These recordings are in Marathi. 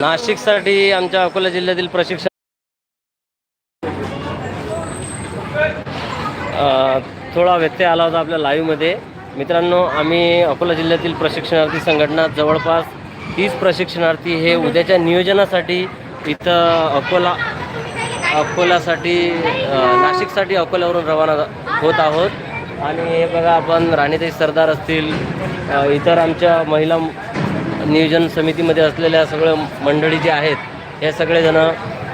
नाशिकसाठी आमच्या अकोला जिल्ह्यातील प्रशिक्षण थोडा व्यत्यय आला होता आपल्या लाईव्हमध्ये मित्रांनो आम्ही अकोला जिल्ह्यातील प्रशिक्षणार्थी संघटना जवळपास तीस प्रशिक्षणार्थी हे उद्याच्या नियोजनासाठी इथं अकोला अकोल्यासाठी नाशिकसाठी अकोल्यावरून रवाना होत आहोत. आणि हे बघा आपण राणीताई सरदार असतील इतर आमच्या महिला नियोजन समितीमध्ये असलेल्या सगळं मंडळी जे आहेत हे सगळेजण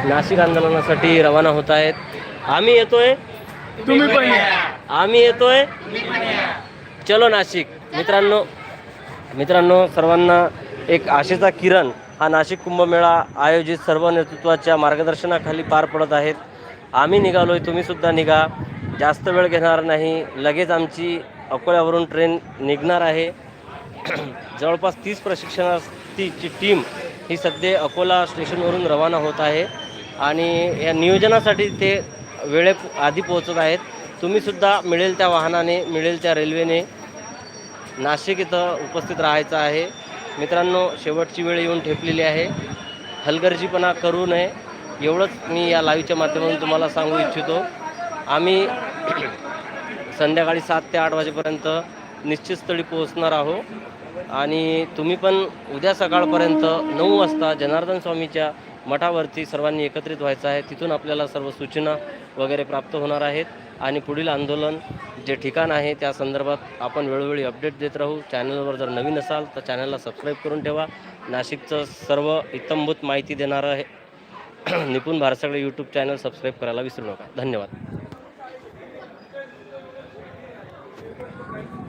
नाशिक आंदोलनासाठी रवाना होत आहेत. आम्ही येतोय. तुम्ही पण. आम्ही येतोय. चलो नाशिक. मित्रांनो मित्रांनो सर्वांना एक आशेचा किरण हा नाशिक कुंभमेळा आयोजित सर्व नेतृत्वाच्या मार्गदर्शनाखाली पार पडत आहेत. आम्ही निघालोय तुम्ही सुद्धा निघा. जास्त वेळ घेणार नाही. लगेच आमची अकोल्यावरून ट्रेन निघणार आहे. जवळपास तीस प्रशिक्षणार्थीची टीम ही सध्या अकोला स्टेशनवरून रवाना होत आहे. आणि या नियोजनासाठी ते वेळे आधी पोहोचत आहेत. तुम्हीसुद्धा मिळेल त्या वाहनाने मिळेल त्या रेल्वेने नाशिक इथं उपस्थित राहायचं आहे. मित्रांनो शेवटची वेळ येऊन ठेपलेली आहे. हलगर्जीपणा करू नये. एवढंच मी या लाईव्हच्या माध्यमातून तुम्हाला सांगू इच्छितो. आम्ही संध्याकाळी सात ते आठ वाजेपर्यंत निश्चित स्थळी पोहोचणार आहो. आणि तुम्ही पण उद्या सकाळपर्यंत नऊ वाजता जनार्दन स्वामीच्या मठावरती सर्वांनी एकत्रित व्हायचं आहे. तिथून आपल्याला सर्व सूचना वगैरे प्राप्त होणार आहेत. आणि पुढील आंदोलन जे ठिकाण आहे त्या संदर्भात आपण वेळोवेळी अपडेट देत राहू. चॅनलवर जर नवीन असाल तर चॅनलला सबस्क्राईब करून ठेवा. नाशिकचं सर्व इतंभूत माहिती देणारं आहे निपुण भारत सगळे यूट्यूब चॅनल सबस्क्राईब करायला विसरू नका. धन्यवाद.